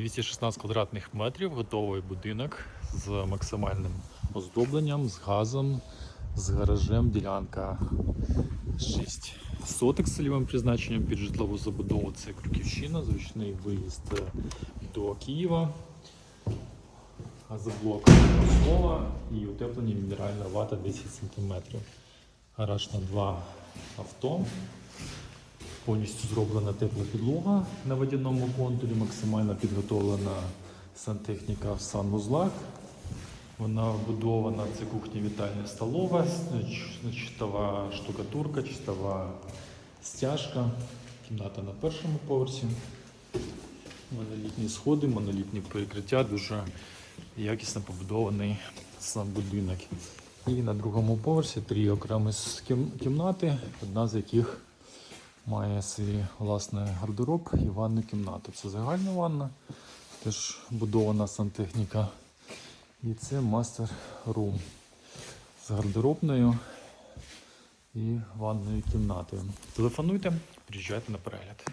216 квадратних метрів, готовий будинок з максимальним оздобленням, з газом, з гаражем. Ділянка 6 соток з цільовим призначенням під житлову забудову. Це Крюківщина, зручний виїзд до Києва. Газоблок основа і утеплення мінеральна вата 10 см. Гараж на два авто. Повністю зроблена тепла підлога на водяному контурі, максимально підготовлена сантехніка в санвузлах. Вона вбудована, це кухня вітальня столова, чистова штукатурка, чистова стяжка, кімната на першому поверсі. Монолітні сходи, монолітні перекриття, дуже якісно побудований сам будинок. І на другому поверсі три окремі кімнати, одна з яких має свій власний гардероб і ванну кімнату. Це загальна ванна, теж будована сантехніка. І це мастер рум з гардеробною і ванною кімнатою. Телефонуйте, приїжджайте на перегляд.